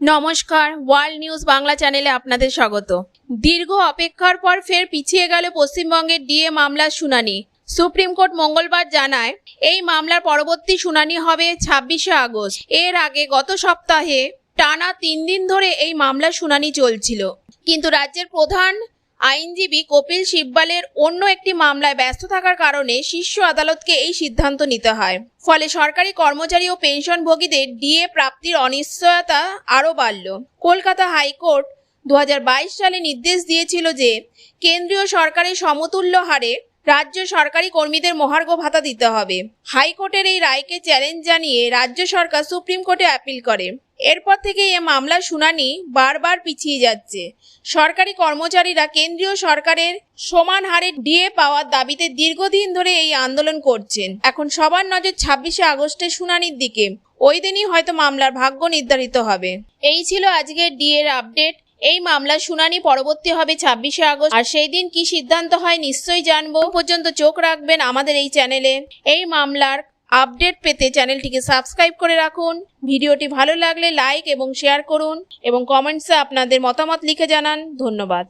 নমস্কার, world news Bangla চ্যানেলে আপনাদের স্বাগত। দীর্ঘ অপেক্ষার পর ফের পিছিয়ে গেল পশ্চিমবঙ্গের ডিএ মামলার শুনানি। সুপ্রিম কোর্ট মঙ্গলবার জানায়, এই মামলার পরবর্তী শুনানি হবে ছাব্বিশে আগস্ট। এর আগে গত সপ্তাহে টানা তিন দিন ধরে এই মামলার শুনানি চলছিল। কিন্তু রাজ্যের প্রধান আইনজীবী কপিল শিববালের অন্য একটি মামলায় ব্যস্ত থাকার কারণে শীর্ষ আদালতকে এই সিদ্ধান্ত নিতে হয়। ফলে সরকারি কর্মচারী ও পেনশনভোগীদের ডিএ প্রাপ্তির অনিশ্চয়তা আরও বাড়ল। কলকাতা হাইকোর্ট দু হাজার বাইশ সালে নির্দেশ দিয়েছিল যে, কেন্দ্রীয় সরকারের সমতুল্য হারে রাজ্য সরকারি কর্মীদের মহার্ঘ ভাতা দিতে হবে। হাইকোর্টের এই রায়কে চ্যালেঞ্জ জানিয়ে রাজ্য সরকার সুপ্রিম কোর্টে আপিল করে। এরপর থেকে এ মামলার শুনানি বারবার পিছিয়ে যাচ্ছে। সরকারি কর্মচারীরা কেন্দ্রীয় সরকারের সমান হারে ডিএ পাওয়ার দাবিতে দীর্ঘদিন ধরে এই আন্দোলন করছেন। এখন সবার নজর ছাব্বিশে আগস্টের শুনানির দিকে। ওই দিনই হয়তো মামলার ভাগ্য নির্ধারিত হবে। এই ছিল আজকের ডিএর আপডেট। এই মামলা শুনানি পরবর্তী হবে ছাব্বিশে আগস্ট। আর সেই দিন কি সিদ্ধান্ত হয় নিশ্চয়ই জানব। পর্যন্ত চোখ রাখবেন আমাদের এই চ্যানেলে। এই মামলার আপডেট পেতে চ্যানেলটিকে সাবস্ক্রাইব করে রাখুন। ভিডিওটি ভালো লাগলে লাইক এবং শেয়ার করুন এবং কমেন্টসে আপনাদের মতামত লিখে জানান। ধন্যবাদ।